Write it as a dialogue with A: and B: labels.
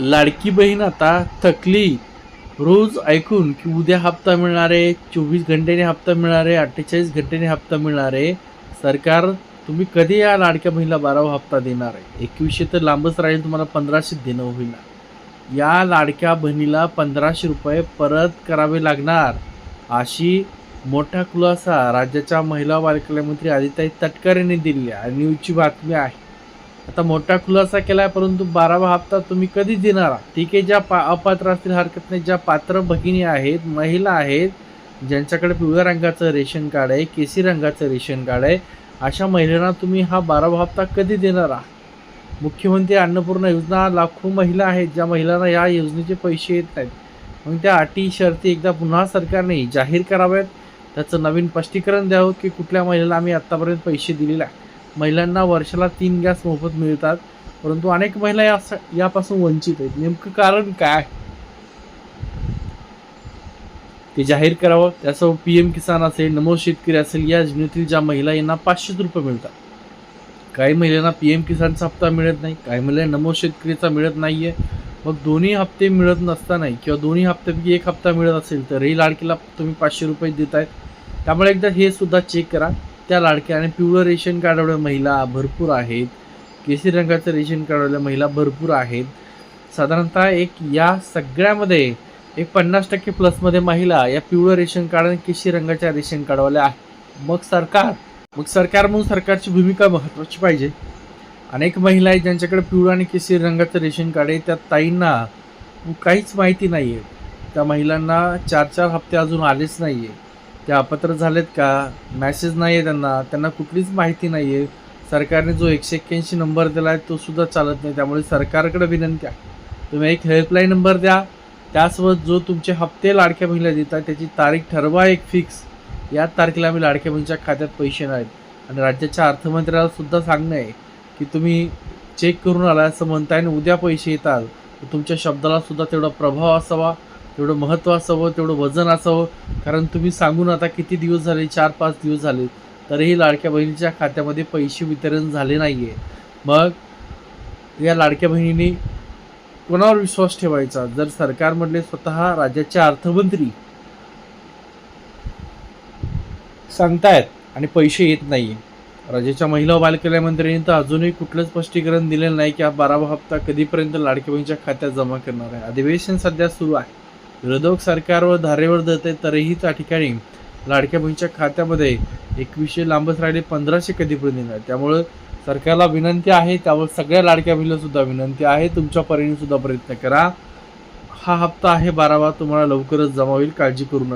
A: लाडकी बहीण आता थकली. रोज ऐकून की उद्या हप्ता मिळणार आहे चोवीस घंट्याने हप्ता मिळणार आहे अठ्ठेचाळीस घंट्याने हप्ता मिळणार. आहे सरकार तुम्ही कधी या लाडक्या बहिणीला बारावा हप्ता देणार आहे? एकवीसशे तर लांबच राहील तुम्हाला पंधराशे देणं होईल या लाडक्या बहिणीला पंधराशे रुपये परत करावे लागणार. अशी मोठा खुलासा राज्याच्या महिला बालकल्याण मंत्री आदिताई तटकरे यांनी दिली आहे. आणि न्यूजची बातमी आहे. आता मोठा खुलासा केला आहे परंतु बारावा हप्ता तुम्ही कधी देणार ठीक आहे ज्या पा अपात्र असतील हरकत नाही. ज्या पात्र भगिनी आहेत महिला आहेत ज्यांच्याकडे पिवळ्या रंगाचं रेशन कार्ड आहे केसी रंगाचं रेशन कार्ड आहे अशा महिलांना तुम्ही हा बारावा हप्ता कधी देणार आहात? मुख्यमंत्री अन्नपूर्णा योजना लाखो महिला आहेत ज्या महिलांना या योजनेचे पैसे येत नाहीत. मग त्या अटी शर्ती एकदा पुन्हा सरकारने जाहीर कराव्यात. त्याचं नवीन स्पष्टीकरण द्यावं की कुठल्या महिलेला आम्ही आत्तापर्यंत पैसे दिलेले आहे महिलांना वर्षाला तीन गॅस मोफत मिळतात परंतु अनेक महिला या यापासून वंचित आहेत. नेमकं कारण काय? ते जाहीर करावं. त्याचं पी एम किसान असेल नमो शेतकरी असेल या योजनेतील ज्या महिला यांना पाचशे रुपये मिळतात. काही महिलांना पी एम किसानचा हप्ता मिळत नाही काही महिलांना नमो शेतकरीचा मिळत नाही आहे मग दोन्ही हप्ते मिळत नसतानाही किंवा दोन्ही हप्त्यापैकी एक हप्ता मिळत असेल तरही लाडकीला तुम्ही पाचशे रुपये देत आहेत त्यामुळे एकदा हे सुद्धा चेक करा. त्या लाडक्या आणि पिवळं रेशन कार्डवाल्या महिला भरपूर आहेत. केसरी रंगाचं रेशन कार्डवाल्या महिला भरपूर आहेत. साधारणतः एक या सगळ्यामध्ये एक पन्नास टक्के प्लसमध्ये महिला या पिवळं रेशन कार्ड आणि केशरी रंगाच्या रेशन कार्डवाल्या आहेत. मग सरकार मग सरकार म्हणून सरकारची भूमिका महत्त्वाची पाहिजे. अनेक महिला आहेत ज्यांच्याकडे पिवळं आणि केशरी रंगाचं रेशन कार्ड आहे. त्या ताईंना काहीच माहिती नाही आहे त्या महिलांना चार चार हप्ते अजून आलेच नाही आहे ते अपात्र झालेत का? मॅसेज नाही आहे त्यांना. त्यांना कुठलीच माहिती नाही आहे सरकारने जो एकशे एक्क्याऐंशी नंबर दिला आहे तो सुद्धा चालत नाही. त्यामुळे सरकारकडे विनंती आहे. तुम्ही एक हेल्पलाईन नंबर द्या. त्यासोबत जो तुमचे हप्ते लाडक्या बहिणीला देतात त्याची तारीख ठरवा एक फिक्स या तारखेला आम्ही लाडक्या बहिणीच्या खात्यात पैसे नाहीत. आणि राज्याच्या अर्थमंत्र्याला सुद्धा सांगणं आहे की तुम्ही चेक करून आला असं म्हणताय आणि उद्या पैसे येतात. तुमच्या शब्दाला सुद्धा तेवढा प्रभाव असावा तेवढं महत्त्व असावं तेवढं वजन असावं. कारण तुम्ही सांगून आता किती दिवस झाले चार पाच दिवस झाले तरीही लाडक्या बहिणीच्या खात्यामध्ये पैसे वितरण झाले नाही आहे मग या लाडक्या बहिणीने कोणावर विश्वास ठेवायचा? जर सरकारमधले स्वतः राज्याचे अर्थमंत्री सांगतायत आणि पैसे येत नाही राज्याच्या महिला व बालकल्याण मंत्र्यांनी तर अजूनही कुठलं स्पष्टीकरण दिलेलं नाही की हा बारावा हप्ता कधीपर्यंत लाडक्या बहिणीच्या खात्यात जमा करणार आहे. अधिवेशन सध्या सुरू आहे. विरोधक सरकारवर धारेवर धरते तरीही त्या ठिकाणी लाडक्या बहिणीच्या खात्यामध्ये एकवीसशे लांबच राहिले पंधराशे कधीपर्यंत येणार त्यामुळं सरकारला विनंती आहे त्यावर सगळ्या लाडक्या बहिणीला सुद्धा विनंती आहे तुमच्या परीने सुद्धा प्रयत्न करा. हा हप्ता आहे बारावा तुम्हाला लवकरच जमा होईल काळजी करू नका.